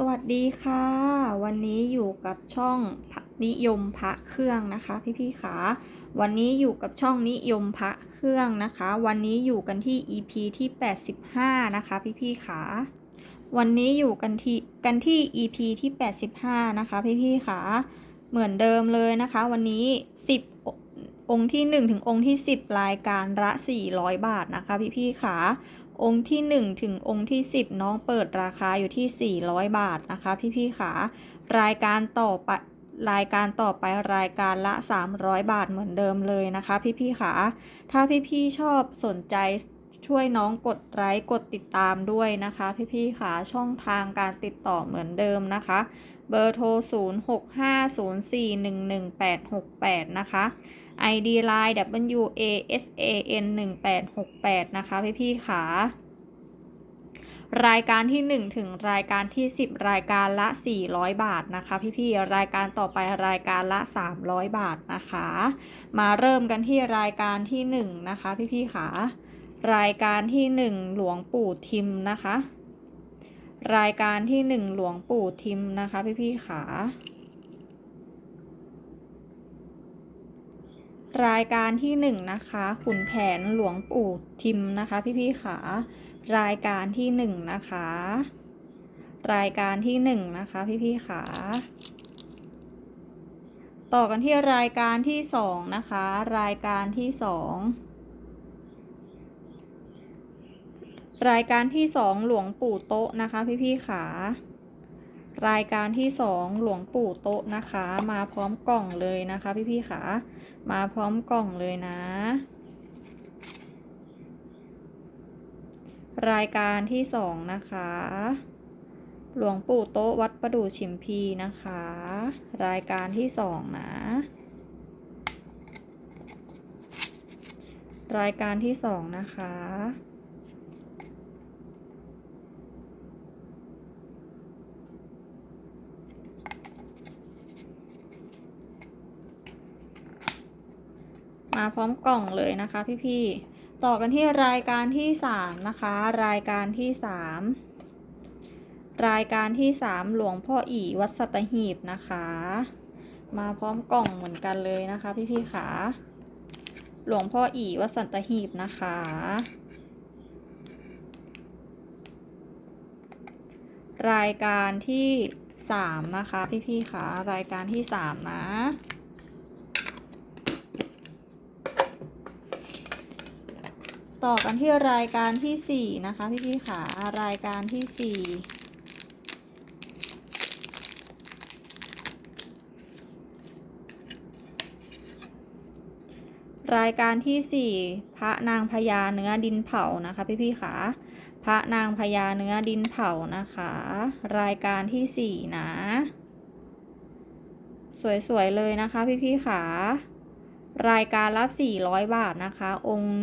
สวัสดีค่ะ วันนี้อยู่กับช่องนิยมพระเครื่องนะคะ พี่ๆขาวันนี้อยู่กับช่องนิยมพระเครื่องนะคะ วันนี้อยู่กันที่ EP ที่ 85 นะคะ พี่ๆขาวันนี้อยู่กันที่กันที่ EP ที่ 85 นะคะ พี่ๆขาเหมือนเดิมเลยนะคะ วันนี้ 10 องค์ที่ 1 ถึงองค์ที่ 10 รายการละ 400 บาทนะคะ พี่ๆขา องค์ที่ 1 ถึงองค์ที่ 10 น้องเปิดราคาอยู่ที่ 400 บาทนะคะ พี่ๆขารายการต่อไปรายการต่อไปรายการละ 300 บาทเหมือนเดิมเลยนะคะ พี่ๆขาถ้าพี่ๆชอบสนใจช่วยน้องกดไลค์กดติดตามด้วยนะคะ พี่ๆขาช่องทางการติดต่อเหมือนเดิมนะคะ เบอร์โทร 0650411868 นะคะ ID line W A S A N 1868 นะคะพี่พี่ขารายการที่ 1 ถึงรายการที่ 10 รายการละ 400 บาทนะคะ พี่พี่ๆรายการต่อไปรายการละ 300 บาทนะคะ มาเริ่มกันที่รายการที่ 1 นะคะ พี่พี่ๆขารายการที่ 1 หลวงปู่ทิมนะคะ รายการที่ 1 หลวงปู่ทิมนะคะ พี่พี่ๆขา รายการที่หนึ่งนะคะขุนแผนหลวงปู่ทิมนะคะพี่ๆขารายการที่หนึ่งนะคะ รายการที่หนึ่งนะคะพี่ๆขาต่อกันที่รายการที่สองนะคะ รายการที่สองรายการที่สองหลวงปู่โต๊ะนะคะพี่ๆขา รายการที่สองหลวงปู่โต๊ะนะคะ มาพร้อมกล่องเลยนะคะ พี่ๆขามาพร้อมกล่องเลยนะ รายการที่สองนะคะ หลวงปู่โต๊ะวัดประดู่ชิมพีนะคะ รายการที่สองนะ รายการที่สองนะคะ มาพร้อมกล่องเลยนะคะพี่ๆ ต่อกันที่รายการที่สามนะคะ รายการที่สามรายการที่สามหลวงพ่ออีวัดสัตหีบนะคะ มาพร้อมกล่องเหมือนกันเลยนะคะพี่ๆขาหลวงพ่ออีวัดสัตหีบนะคะ รายการที่สามนะคะพี่ๆขารายการที่สามนะ ต่อกันที่รายการที่สี่นะคะ พี่พี่ขารายการที่สี่รายการที่สี่พระนางพญาเนื้อดินเผานะคะ พี่พี่ขาพระนางพญาเนื้อดินเผานะคะ รายการที่สี่นะ สวยๆเลยนะคะ พี่พี่ขารายการละ 400 บาทนะคะ องค์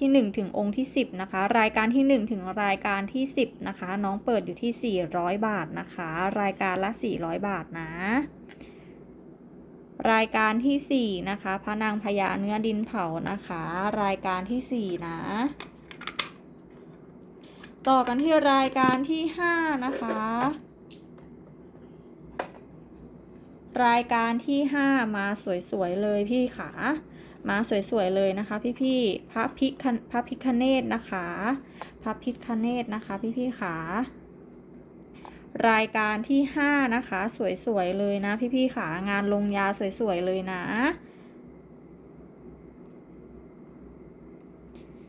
ที่ 1 ถึงองค์ที่ 10 นะคะ รายการที่ 1 ถึงรายการที่ 10 นะคะ น้องเปิดอยู่ที่ 400 บาทนะคะ รายการละ 400 บาทนะ รายการที่ 4 นะคะพระนางพญาเนื้อดินเผานะคะ รายการที่ 4 นะ ต่อกันที่รายการที่ 5 นะคะรายการที่ 5 มาสวย ๆ เลยพี่ขา มาสวยๆเลยนะคะ พี่ๆพระพิคพระพิคเนตนะคะพระพิคเนตนะคะ พี่ๆขารายการที่ 5 นะคะ สวยๆเลยนะ พี่ๆขางานลงยาสวยๆเลยนะ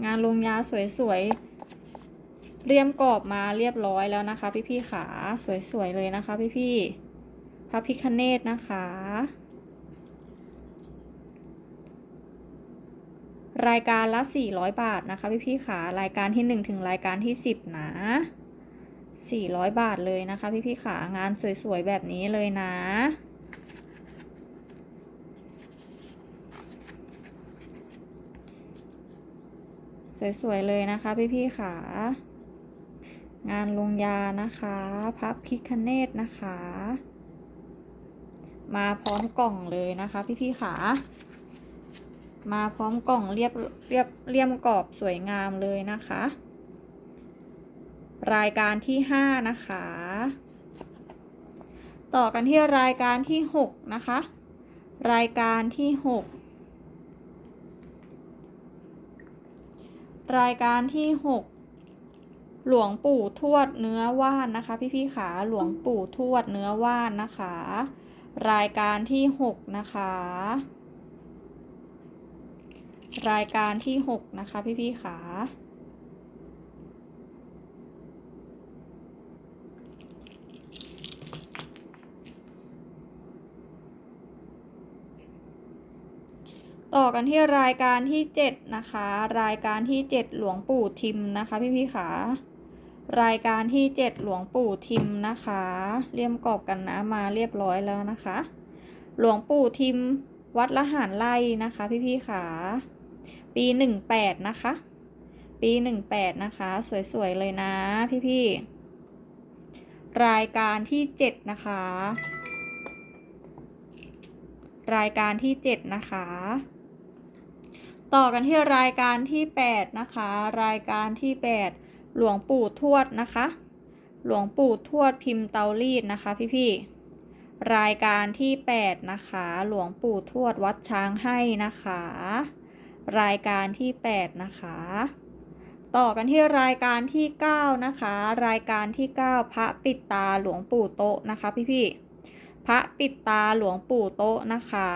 งานลงยาสวยๆเรียมกรอบมาเรียบร้อยแล้วนะคะ พี่ๆขาสวยๆเลยนะคะ พี่ๆพระพิคเนตนะคะ รายการละ 400 บาทนะคะพี่พี่ขารายการที่ 1 ถึงรายการที่ 10 นะ 400 บาทเลยนะคะพี่พี่ขางานสวยๆ แบบนี้เลยนะสวยๆ เลยนะคะพี่พี่ๆขางานลงยานะคะพับพิคเนตนะคะ มาพร้อมกล่องเลยนะคะพี่พี่ๆขา มาพร้อมกล่องเรียบเรียบเรียมกรอบสวยงามเลยนะคะ รายการที่ห้านะคะ ต่อกันที่รายการที่ 6 นะคะ รายการที่ 6 รายการที่ 6 หลวงปู่ทวดเนื้อว่านนะคะ พี่ๆขาหลวงปู่ทวดเนื้อว่านนะคะ รายการที่ 6 นะคะ รายการที่ 6 นะคะ พี่ๆขาต่อกันที่รายการที่ 7 นะคะ รายการที่ 7 หลวงปู่ทิมนะคะ พี่ๆขารายการที่ 7 หลวงปู่ทิมนะคะ เลี่ยมกรอบกันนะมาเรียบร้อยแล้วนะคะ หลวงปู่ทิมวัดละหารไล่นะคะ พี่ๆขา ปี 18 นะคะ ปี 18 นะคะ สวยๆ เลยนะพี่ๆ รายการที่ 7 นะคะ รายการที่ 7 นะคะ ต่อกันที่รายการที่ 8 นะคะ รายการที่ 8 หลวงปู่ทวดนะคะ หลวงปู่ทวดพิมพ์เตารีดนะคะพี่ๆรายการที่ 8 นะคะ หลวงปู่ทวดวัดช้างให้นะคะ รายการที่ 8 นะคะ ต่อกันที่รายการที่ 9 นะคะ รายการที่ 9 พระปิดตาหลวงปู่โตะนะคะพี่ๆพระปิดตาหลวงปู่โตะนะคะ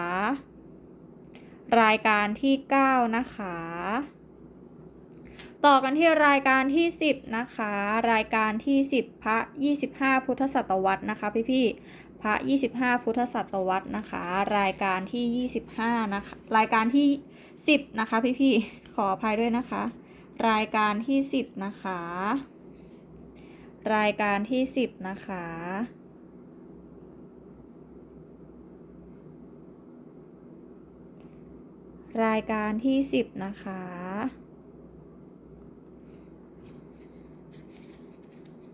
รายการที่ 9 นะคะต่อกันที่รายการที่ 10 นะคะ รายการที่ 10 พระ 25 พุทธศตวรรษนะคะ พี่ๆพระ 25 พุทธศตวรรษนะคะ รายการที่ 25 นะคะ รายการที่ 10 นะคะ พี่ๆขออภัยด้วยนะคะ รายการที่ 10 นะคะ รายการที่ 10 นะคะรายการที่ 10 นะคะ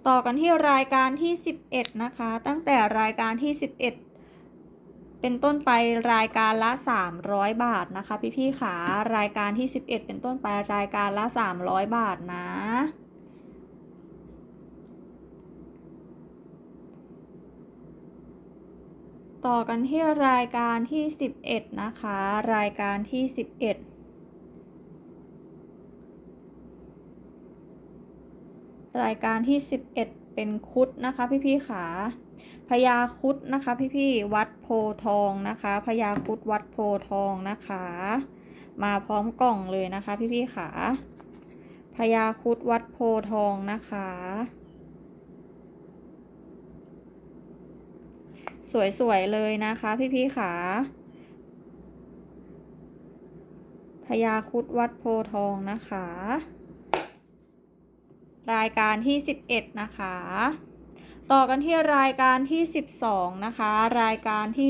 ต่อกันที่รายการที่ 11 นะคะ ตั้งแต่รายการที่ 11 เป็นต้นไปรายการละ 300 บาทนะคะ พี่ๆขารายการที่ 11 เป็นต้นไปรายการละ 300 บาทนะ ต่อกันที่รายการที่ 11 นะคะ รายการที่ 11รายการที่ 11 เป็นคุดนะคะพี่ๆขา พญาคุดนะคะพี่ๆวัดโพทองนะคะพญาคุดวัดโพทองนะคะ มาพร้อมกล่องเลยนะคะ พี่ๆขาพญาคุดวัดโพทองนะคะ สวยๆเลยนะคะ พี่ๆขาพญาคุดวัดโพทองนะคะ รายการที่ 11 นะคะ ต่อกันที่รายการที่ 12 นะคะ รายการที่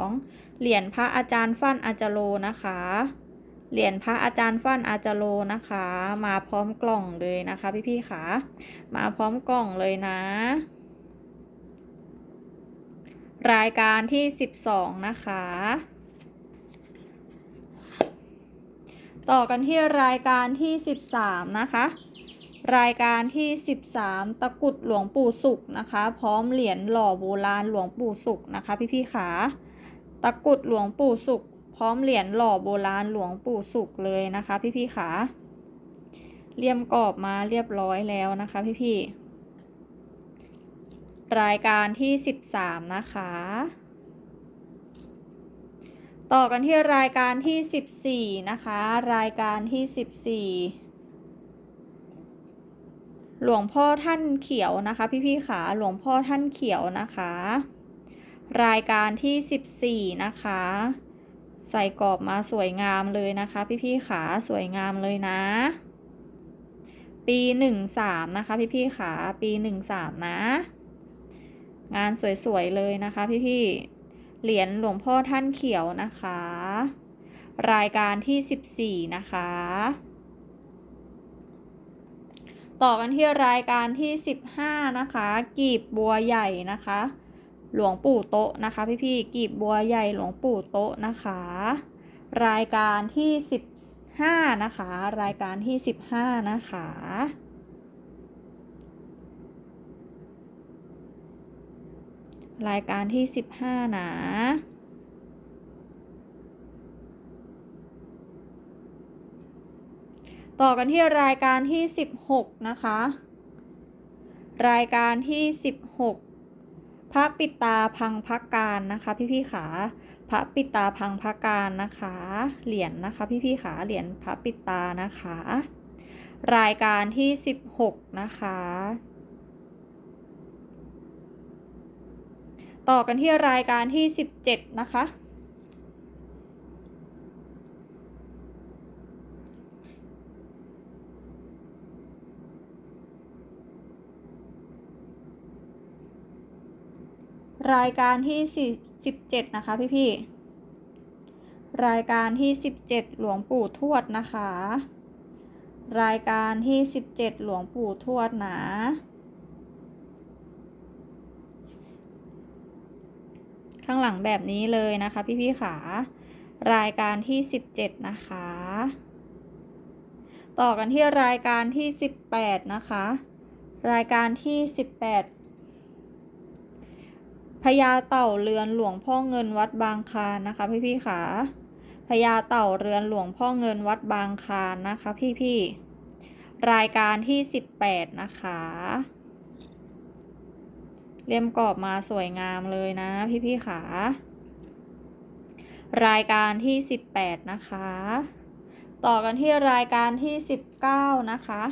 12 เหรียญพระอาจารย์ฟั่นอาจาโลนะคะ เหรียญพระอาจารย์ฟั่นอาจาโลนะคะ มาพร้อมกล่องเลยนะคะพี่ๆค่ะ มาพร้อมกล่องเลยนะ รายการที่ 12 นะคะ ต่อกันที่รายการที่ 13 นะคะ รายการที่ 13 ตะกุดหลวงปู่สุขนะคะ พร้อมเหรียญหล่อโบราณหลวงปู่สุขนะคะ พี่ๆขาตะกุดหลวงปู่สุข พร้อมเหรียญหล่อโบราณหลวงปู่สุขเลยนะคะ พี่ๆขาเลี่ยมกรอบมาเรียบร้อยแล้วนะคะพี่ๆรายการที่ 13 นะคะ ต่อกันที่รายการที่ 14 นะคะ รายการที่ 14 หลวงพ่อท่านเขียวนะคะ พี่ๆขาหลวงพ่อท่านเขียวนะคะ รายการที่ 14 นะคะ ใส่กรอบมาสวยงามเลยนะคะ พี่ๆขาสวยงามเลยนะ ปี13นะคะ พี่ๆขาปี13นะ งานสวยๆเลยนะคะ พี่ๆเหรียญหลวงพ่อท่านเขียวนะคะ รายการที่ 14 นะคะ ต่อกันที่รายการที่ 15 นะคะ กีบบัวใหญ่นะคะ หลวงปู่โตะนะคะ พี่ๆกีบบัวใหญ่หลวงปู่โตะนะคะ รายการที่ 15 นะคะ รายการที่ 15 นะคะรายการที่สิบห้านะ ต่อกันที่รายการที่สิบหกนะคะ รายการที่สิบหกพระปิตาพังพักการนะคะ พี่พี่ๆขาพระปิตาพังพักการนะคะ เหรียญนะคะ พี่พี่ๆขาเหรียญพระปิตานะคะ รายการที่สิบหกนะคะต่อกันที่รายการที่สิบเจ็ดนะคะ รายการที่สี่สิบเจ็ดนะคะพี่พี่ๆ รายการที่สิบเจ็ดหลวงปู่ทวดนะคะ รายการที่สิบเจ็ดหลวงปู่ทวดนะข้างหลังแบบนี้เลยนะคะพี่พี่ๆขารายการที่สิบเจ็ดนะคะ ต่อกันที่รายการที่สิบแปดนะคะ รายการที่สิบแปด พญาเต่าเรือนหลวงพ่อเงินวัดบางคานนะคะ พี่พี่ๆขาพญาเต่าเรือนหลวงพ่อเงินวัดบางคานนะคะพี่พี่ๆรายการที่สิบแปดนะคะเลี่ยมกรอบมาสวยงามเลยนะพี่พี่ๆขารายการที่สิบแปดนะคะ ต่อกันที่รายการที่สิบเก้านะคะ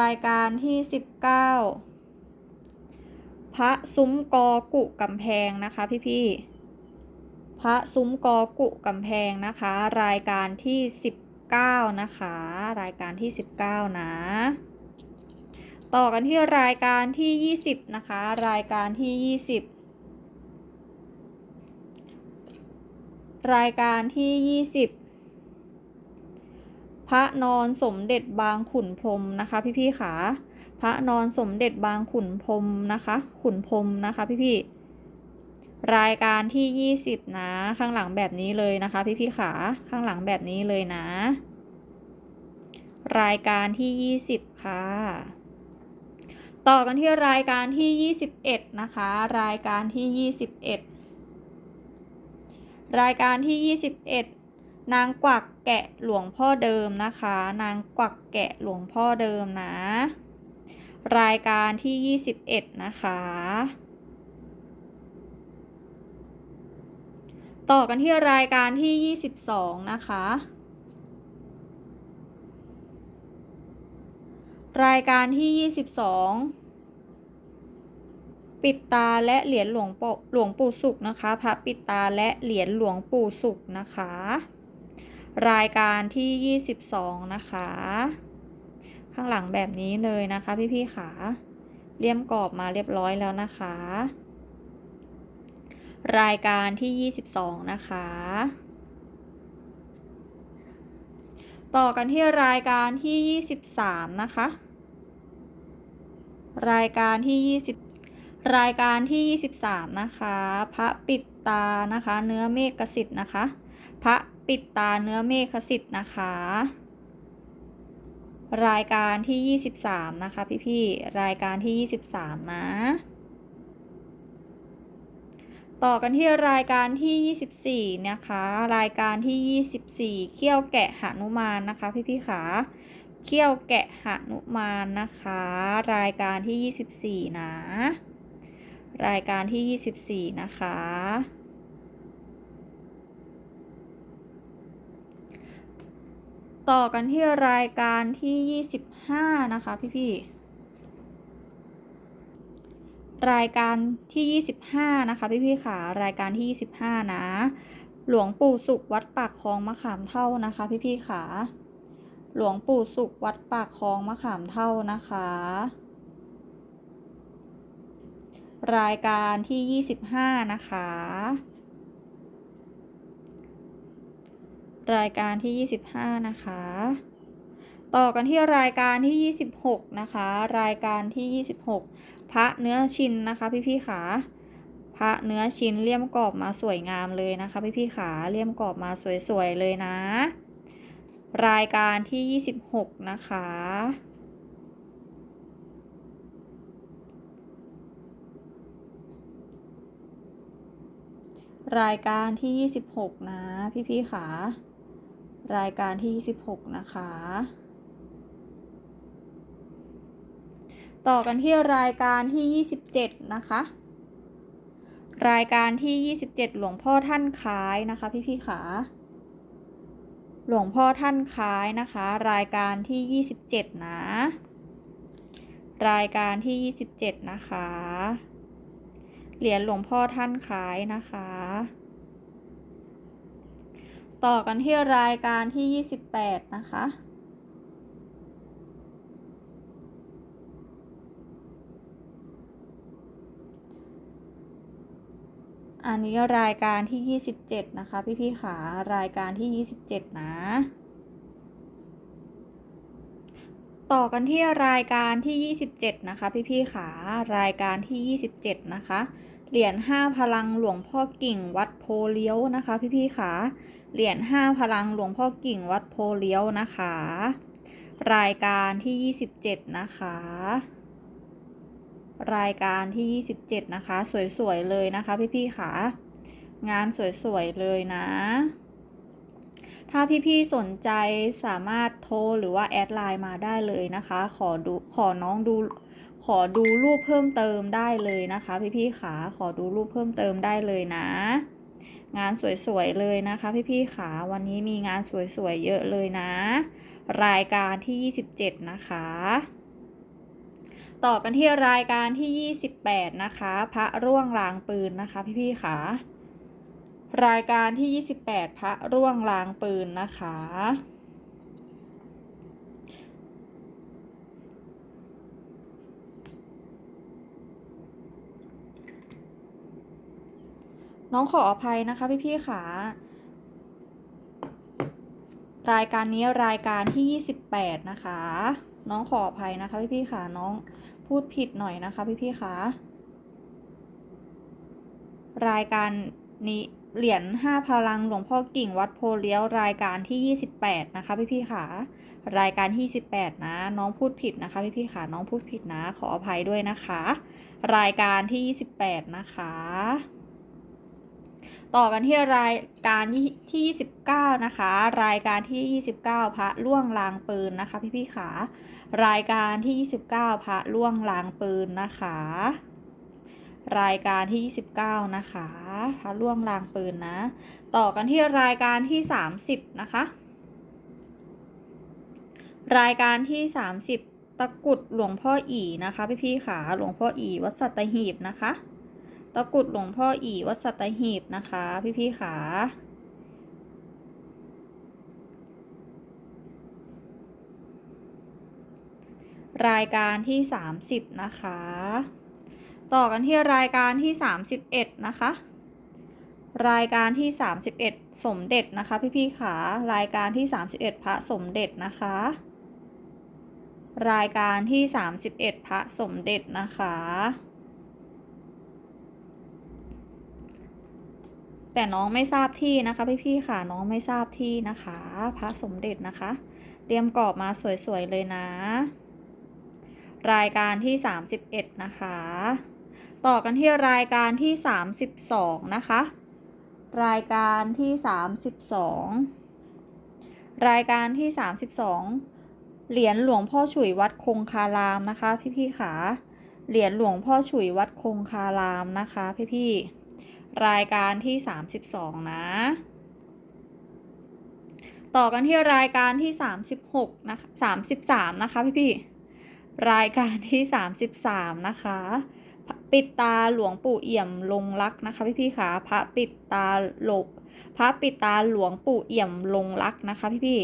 รายการที่สิบเก้า พระซุ้มกอกุกำแพงนะคะพี่พี่ๆพระซุ้มกอกุกำแพงนะคะ รายการที่สิบเก้านะคะ รายการที่สิบเก้านะ ต่อกันที่รายการที่ยี่สิบนะคะ รายการที่ยี่สิบรายการที่ยี่สิบพระนอนสมเด็จบางขุนพรมนะคะพี่พี่ๆขา พระนอนสมเด็จบางขุนพรมนะคะ ขุนพรมนะคะพี่พี่ๆรายการที่ยี่สิบนะ ข้างหลังแบบนี้เลยนะคะพี่พี่ๆขาข้างหลังแบบนี้เลยนะ รายการที่ยี่สิบค่ะ ต่อกันที่รายการที่ยี่สิบเอ็ดนะคะ รายการที่ยี่สิบเอ็ดรายการที่ยี่สิบเอ็ดนางกวักแกะหลวงพ่อเดิมนะคะ นางกวักแกะหลวงพ่อเดิมนะ รายการที่ 21 นะคะ ต่อกันที่รายการที่ 22 นะคะ รายการที่ 22 ปิดตาและเหรียญหลวงปู่หลวงปู่สุขนะคะพระปิดตาและเหรียญหลวงปู่สุขนะคะ รายการที่ 22 นะคะ ข้างหลังแบบนี้เลยนะคะ พี่ๆขาเลี่ยมกรอบมาเรียบร้อยแล้วนะคะ รายการที่ 22 นะคะ ต่อกันที่รายการที่ 23 นะคะ รายการที่ 20 รายการที่ 23 นะคะ พระปิดตานะคะ เนื้อเมฆกสิทธิ์นะคะ พระปิดตาเนื้อเมฆสิทธิ์นะคะ รายการที่ 23 นะคะ พี่ๆรายการที่ 23 นะ ต่อกันที่รายการที่ 24 นะคะ รายการที่ 24 เขี้ยวแกะหนุมานนะคะ พี่ๆขาเขี้ยวแกะหนุมานนะคะ รายการที่ 24 นะ รายการที่ 24 นะคะ ต่อกันที่รายการที่ 25 นะคะพี่ๆ รายการที่ 25 นะคะพี่ๆค่ะ รายการที่ 25 นะ หลวงปู่สุขวัดปากคลองมะขามเท่านะคะพี่ๆค่ะ หลวงปู่สุขวัดปากคลองมะขามเท่านะคะ รายการที่ 25 นะคะ รายการที่ 25 นะคะ ต่อกันที่รายการที่ 26 นะคะ รายการที่ 26 พระเนื้อชินนะคะพี่ๆขาพระเนื้อชินเลี่ยมกรอบมาสวยงามเลยนะคะพี่ๆขาเลี่ยมกรอบมาสวยๆเลยนะ รายการที่ 26 นะคะรายการที่ 26 นะ พี่ๆขา รายการที่ 26 นะคะ ต่อกันที่รายการที่ 27 นะคะ รายการที่ 27 หลวงพ่อท่านคล้ายนะคะ พี่ๆค่ะหลวงพ่อท่านคล้ายนะคะ รายการที่ 27 นะ รายการที่ 27 นะคะ เหรียญหลวงพ่อท่านคล้ายนะคะ ต่อกันที่รายการที่ 28 นะคะ อันนี้รายการที่ 27 นะคะ พี่ๆขารายการที่ 27 นะ ต่อกันที่รายการที่ 27 นะคะ พี่ๆขารายการที่ 27 นะคะ เหรียญ5พลังหลวงพ่อกิ่งวัดโพเลี้ยวนะคะ พี่ๆขาเหรียญ5พลังหลวงพ่อกิ่งวัดโพเลี้ยวนะคะ รายการที่ 27 นะคะ รายการที่ 27 นะคะ สวยๆเลยนะคะ พี่ๆขางานสวยๆเลยนะ ถ้าพี่ๆสนใจสามารถโทรหรือว่าแอดไลน์มาได้เลยนะคะ ขอดูขอน้องดู ขอดูรูปเพิ่มเติมได้เลยนะคะ พี่ๆขาขอดูรูปเพิ่มเติมได้เลยนะ งานสวยๆเลยนะคะ พี่ๆขาวันนี้มีงานสวยๆเยอะเลยนะ รายการที่ 27 นะคะ ต่อกันที่รายการที่ 28 นะคะ พระร่วงลางปืนนะคะ พี่ๆขารายการที่ 28 พระร่วงลางปืนนะคะ น้องขออภัยนะคะพี่ๆขารายการนี้รายการที่ 28 นะคะ น้องขออภัยนะคะพี่ๆขาน้องพูดผิดหน่อยนะคะพี่ๆขารายการนี้เหรียญ5พลังหลวงพ่อกิ่งวัดโพเลี้ยวรายการที่ 28 นะคะพี่ๆขารายการที่18นะ น้องพูดผิดนะคะพี่ๆขาน้องพูดผิดนะ ขออภัยด้วยนะคะ รายการที่ 28 นะคะ ต่อกันที่รายการที่ 29 นะคะ รายการที่ 29 พระล่วงลางปืนนะคะ พี่ๆขารายการที่ 29 พระล่วงลางปืนนะคะ รายการที่ 29 นะคะพระล่วงลางปืนนะ ต่อกันที่รายการที่ 30 นะคะ รายการที่ 30 ตะกุดหลวงพ่ออีนะคะ พี่ๆขาหลวงพ่ออีวัดสัตหีบนะคะ ตะกุดหลวงพ่ออีวัดสัตหีบนะคะ พี่ๆขารายการที่ 30 นะคะ ต่อกันที่รายการที่ 31 นะคะ รายการที่ 31 สมเด็จนะคะ พี่ๆขารายการที่ 31 พระสมเด็จนะคะ รายการที่ 31 พระสมเด็จนะคะ แต่น้องไม่ทราบที่นะคะพี่ๆค่ะน้องไม่ทราบที่นะคะ พระสมเด็จนะคะ เตรียมกรอบมาสวยๆเลยนะ รายการที่ 31 นะคะ ต่อกันที่รายการที่ 32 นะคะ รายการที่ 32 รายการที่ 32 เหรียญหลวงพ่อฉุยวัดคงคารามนะคะ พี่ๆขาเหรียญหลวงพ่อฉุยวัดคงคารามนะคะ พี่ๆ รายการที่ 32 นะ ต่อกันที่รายการที่ 36 นะคะ 33 นะคะพี่ๆรายการที่ 33 นะคะ ปิดตาหลวงปู่เอี่ยมลงรักนะคะพี่พี่ขาพระปิดตาหลกพระปิดตาหลวงปู่เอี่ยมลงรักนะคะพี่พี่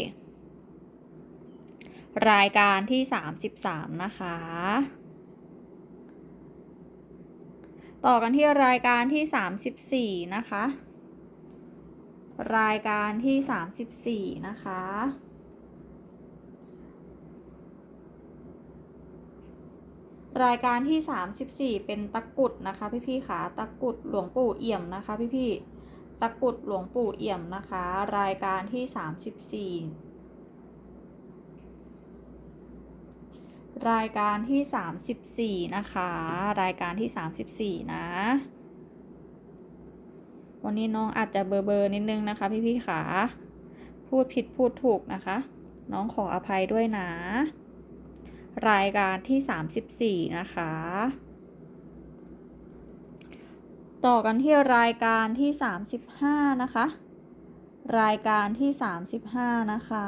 รายการที่สามสิบสามนะคะ ต่อกันที่รายการที่สามสิบสี่นะคะ รายการที่สามสิบสี่นะคะ รายการที่ 34 เป็นตะกุดนะคะพี่ๆขาตะกุดหลวงปู่เอี่ยมนะคะพี่ๆตะกุดหลวงปู่เอี่ยมนะคะ รายการที่ 34 รายการที่34นะคะ รายการที่34นะ วันนี้น้องอาจจะเบอร์เบอร์นิดนึงนะคะ พี่พี่ๆขาพูดผิดพูดถูกนะคะ น้องขออภัยด้วยนะ รายการที่34นะคะ ต่อกันที่รายการที่35นะคะ รายการที่35นะคะ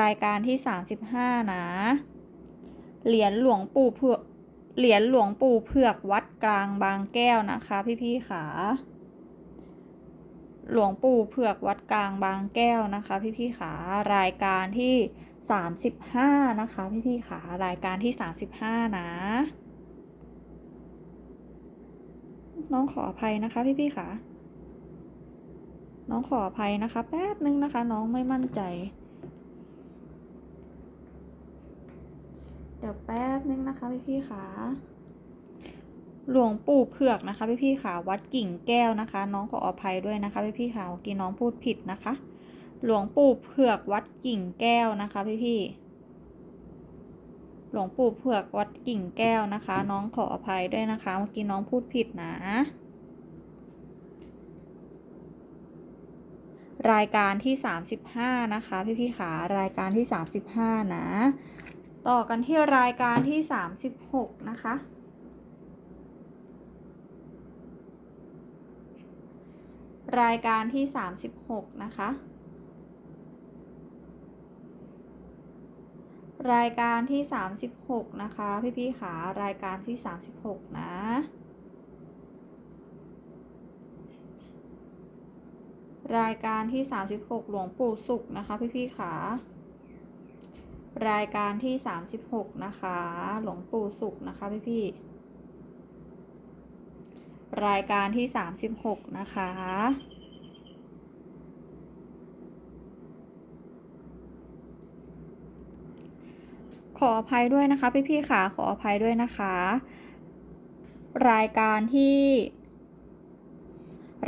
รายการที่ 35 นะ เหรียญหลวงปู่เผือกเหรียญหลวงปู่เผือกวัดกลางบางแก้วนะคะ พี่ๆขาหลวงปู่เผือกวัดกลางบางแก้วนะคะ พี่ๆขารายการที่ 35 นะคะ พี่ๆขารายการที่ 35 นะ น้องขออภัยนะคะ พี่ๆขาน้องขออภัยนะคะ แป๊บนึงนะคะ น้องไม่มั่นใจ ดี๋ยวแป๊บนึงนะคะพี่พี่ขาหลวงปู่เผือกนะคะพี่พี่ขาวัดกิ่งแก้วนะคะ น้องขออภัยด้วยนะคะพี่พี่ขาเมื่อกี้น้องพูดผิดนะคะ หลวงปู่เผือกวัดกิ่งแก้วนะคะพี่พี่หลวงปู่เผือกวัดกิ่งแก้วนะคะ น้องขออภัยด้วยนะคะ เมื่อกี้น้องพูดผิดนะ รายการที่ 35 นะคะ พี่พี่ขารายการที่ 35 นะ ต่อกันที่รายการที่ 36 นะคะ รายการที่ 36 นะคะ รายการที่ 36 นะคะ พี่ๆขารายการที่ 36 นะรายการที่ 36 หลวงปู่สุขนะคะ พี่ๆขา รายการที่ 36 นะคะ หลวงปู่สุขนะคะพี่พี่รายการที่ 36 นะคะ ขออภัยด้วยนะคะพี่พี่ค่ะ ขออภัยด้วยนะคะ รายการที่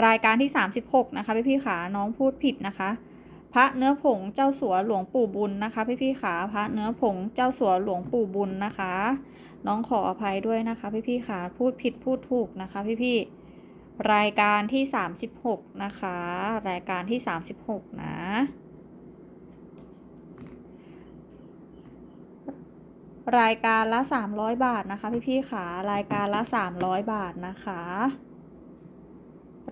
รายการที่ 36 นะคะพี่พี่ๆค่ะน้องพูดผิดนะคะ พระเนื้อผงเจ้าสัวหลวงปู่บุญนะคะพี่พี่ๆขาพระเนื้อผงเจ้าสัวหลวงปู่บุญนะคะ น้องขออภัยด้วยนะคะ พี่พี่ๆขาพูดผิดพูดถูกนะคะพี่พี่ๆรายการที่ 36 นะคะ รายการที่ 36 นะรายการละ 300 บาทนะคะ พี่พี่ๆขารายการละ 300 บาทนะคะ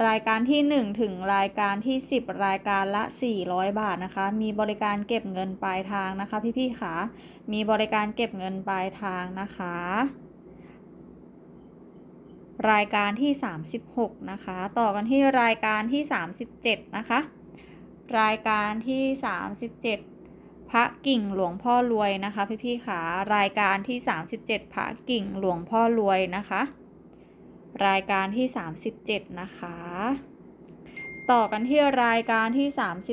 รายการที่ 1 ถึงรายการที่ 10 รายการละ 400 บาทนะคะ มีบริการเก็บเงินปลายทางนะคะ พี่พี่ๆขามีบริการเก็บเงินปลายทางนะคะ รายการที่ 36 นะคะ ต่อกันที่รายการที่ 37 นะคะ รายการที่ 37 พระกิ่งหลวงพ่อรวยนะคะ พี่พี่ๆขารายการที่ 37 พระกิ่งหลวงพ่อรวยนะคะ รายการที่ 37 นะคะ ต่อกันที่รายการที่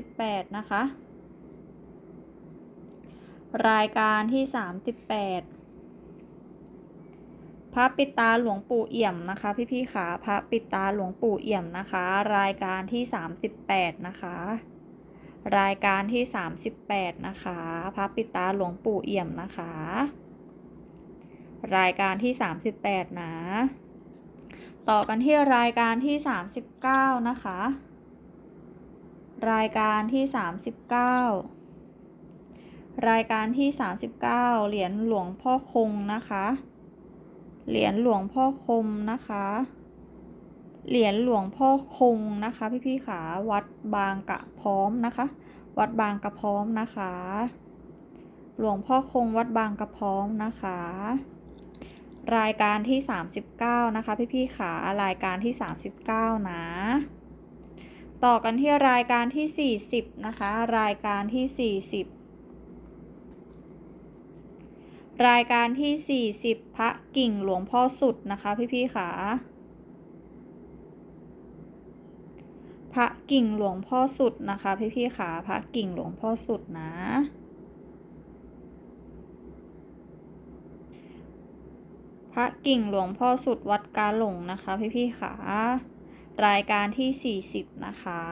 38 นะคะ รายการที่ 38 พระปิตาหลวงปู่เอี่ยมนะคะพี่พี่ๆขาพระปิตาหลวงปู่เอี่ยมนะคะ รายการที่ 38 นะคะ รายการที่ 38 นะคะ พระปิตาหลวงปู่เอี่ยมนะคะ รายการที่ 38 นะ ต่อกันที่รายการที่ 39 นะคะ รายการที่ 39 รายการที่ 39 เหรียญหลวงพ่อคงนะคะ เหรียญหลวงพ่อคมนะคะ เหรียญหลวงพ่อคงนะคะพี่ๆขาวัดบางกะพร้อมนะคะ วัดบางกะพร้อมนะคะ หลวงพ่อคงวัดบางกะพร้อมนะคะ รายการที่ 39 นะคะ พี่ๆขารายการที่ 39 นะ ต่อกันที่รายการที่ 40 นะคะ รายการที่ 40 รายการที่ 40 พระกิ่งหลวงพ่อสุดนะคะ พี่ๆขาพระกิ่งหลวงพ่อสุดนะคะ พี่ๆขาพระกิ่งหลวงพ่อสุดนะ พระกิ่งหลวงพ่อสุดวัดกาหลงนะคะพี่ๆขารายการที่ 40 นะคะ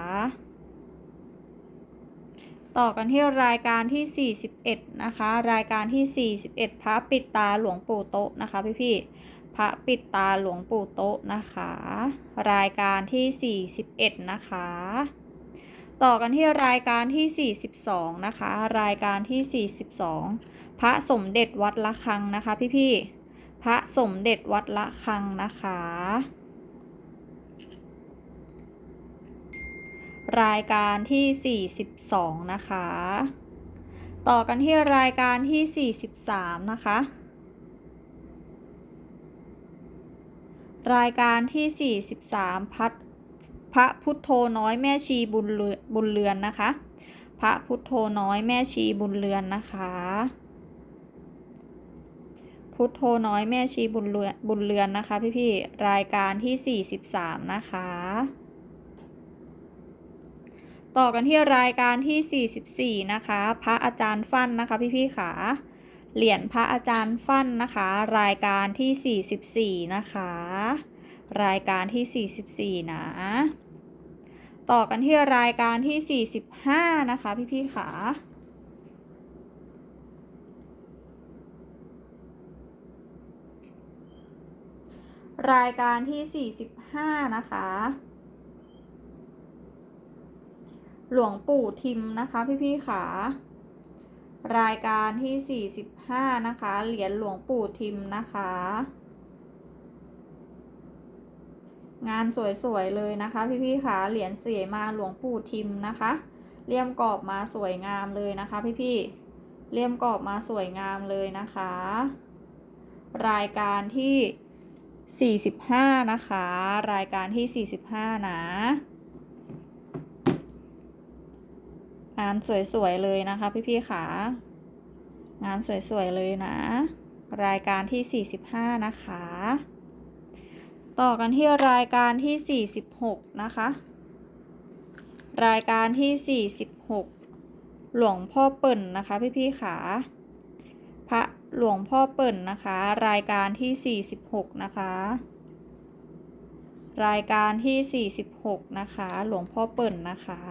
ต่อกันที่รายการที่ 41 นะคะ รายการที่ 41 พระปิดตาหลวงปู่โตะนะคะพี่ๆพระปิดตาหลวงปู่โต๊ะนะคะ รายการที่ 41 นะคะ ต่อกันที่รายการที่ 42 นะคะ รายการที่ 42 พระสมเด็จวัดละคังนะคะพี่ๆ พระสมเด็จวัดละคังนะคะ รายการที่ 42 นะคะ ต่อกันที่รายการที่ 43 นะคะ รายการที่ 43 พัดพระพุทโธน้อยแม่ชีบุญเรือนบุญเรือนนะคะ พระพุทโธน้อยแม่ชีบุญเรือนนะคะ พุทโธน้อยแม่ชีบุญเรือนบุญเรือนนะคะ พี่ๆรายการที่ 43 นะคะ ต่อกันที่รายการที่ 44 นะคะ พระอาจารย์ฟั่นนะคะ พี่ๆขาเหรียญพระอาจารย์ฟั่นนะคะ รายการที่ 44 นะคะ รายการที่ 44 นะต่อกันที่รายการที่ 45 นะคะ พี่ๆขา รายการที่ 45 นะคะ หลวงปู่ทิมนะคะพี่ๆขารายการที่ 45 นะคะ เหรียญหลวงปู่ทิมนะคะ งานสวยๆเลยนะคะ พี่ๆขาเหรียญเสียมาหลวงปู่ทิมนะคะเลี่ยมกรอบมาสวยงามเลยนะคะ พี่ๆเลี่ยมกรอบมาสวยงามเลยนะคะ รายการที่ 45 นะคะ รายการที่ 45 นะงานสวยๆเลยนะคะพี่ๆขางานสวยๆเลยนะ รายการที่ 45 นะคะ ต่อกันที่รายการที่ 46 นะคะ รายการที่ 46 หลวงพ่อเปิ่นนะคะพี่ๆขาพระ หลวงพ่อเปิ่นนะคะ รายการที่ 46 นะคะ รายการที่ 46 นะคะ หลวงพ่อเปิ่นนะคะ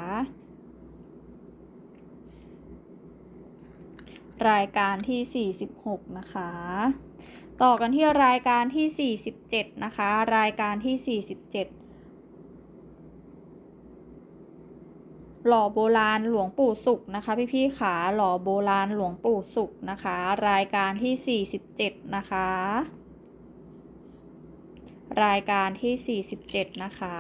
รายการที่ 46 นะคะ ต่อกันที่รายการที่ 47 นะคะ รายการที่ 47 หล่อโบราณหลวงปู่สุขนะคะ พี่ๆขาหล่อโบราณหลวงปู่สุขนะคะ รายการที่ 47 นะคะ รายการที่ 47 นะคะ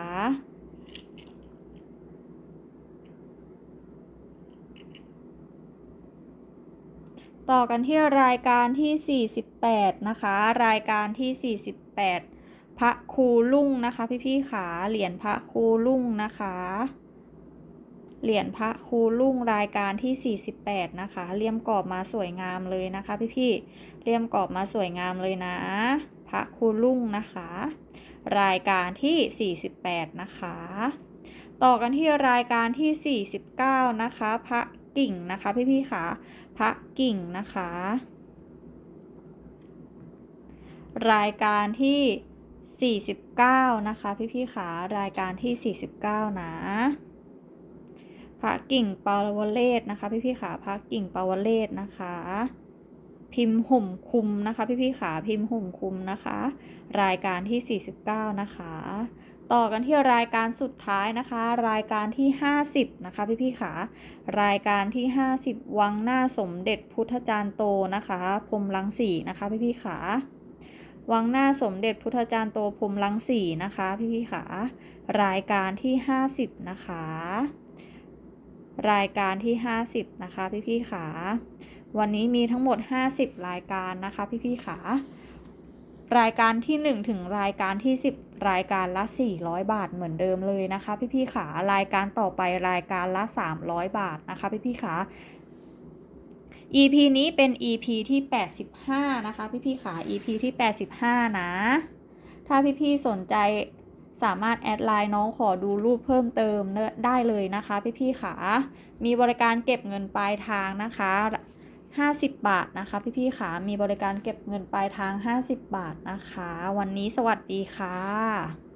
ต่อกันที่รายการที่ 48 นะคะ รายการที่ 48 พระครูลุ่งนะคะ พี่ๆขาเหรียญพระครูลุ่งนะคะ เหรียญพระครูลุ่งรายการที่ 48 นะคะเลี่ยมกรอบมาสวยงามเลยนะคะ พี่ๆเลี่ยมกรอบมาสวยงามเลยนะ พระครูลุ่งนะคะ รายการที่ 48 นะคะ ต่อกันที่รายการที่ 49 นะคะ พระกิ่งนะคะพี่ๆค่ะพระกิ่งนะคะ รายการที่ 49 นะคะ พี่ๆค่ะรายการที่ 49 นะ พระกิ่งปาวเลศนะคะ พี่ๆขาพระกิ่งปาวเลศนะคะ พิมพ์ห่มคุมนะคะ พี่ๆขาพิมพ์ห่มคุมนะคะ รายการที่ 49 นะคะ ต่อกันที่รายการสุดท้ายนะคะ รายการที่ 50 นะคะ พี่ๆขารายการที่ 50 วังหน้าสมเด็จพุทธจารย์โตนะคะพรมลังสีนะคะ พี่ๆขาวังหน้าสมเด็จพุทธจารย์โตพรมลังสีนะคะ พี่ๆขารายการที่ 50 นะคะ รายการที่ 50 นะคะ พี่ๆขา วันนี้มีทั้งหมด 50 รายการนะคะ พี่ๆขารายการที่ 1 ถึงรายการที่ 10 รายการละ 400 บาทเหมือนเดิมเลยนะคะ พี่ๆขารายการต่อไปรายการละ 300 บาทนะคะ พี่ๆขา EP นี้เป็น EP ที่ 85 นะคะ พี่ๆขา EP ที่ 85 นะ ถ้าพี่ๆสนใจ สามารถแอดไลน์น้องขอดูรูปเพิ่มเติมได้เลยนะคะ พี่ๆขามีบริการเก็บเงินปลายทางนะคะ 50 บาทนะคะ พี่ๆขามีบริการเก็บเงินปลายทาง 50 บาทนะคะ วันนี้สวัสดีค่ะ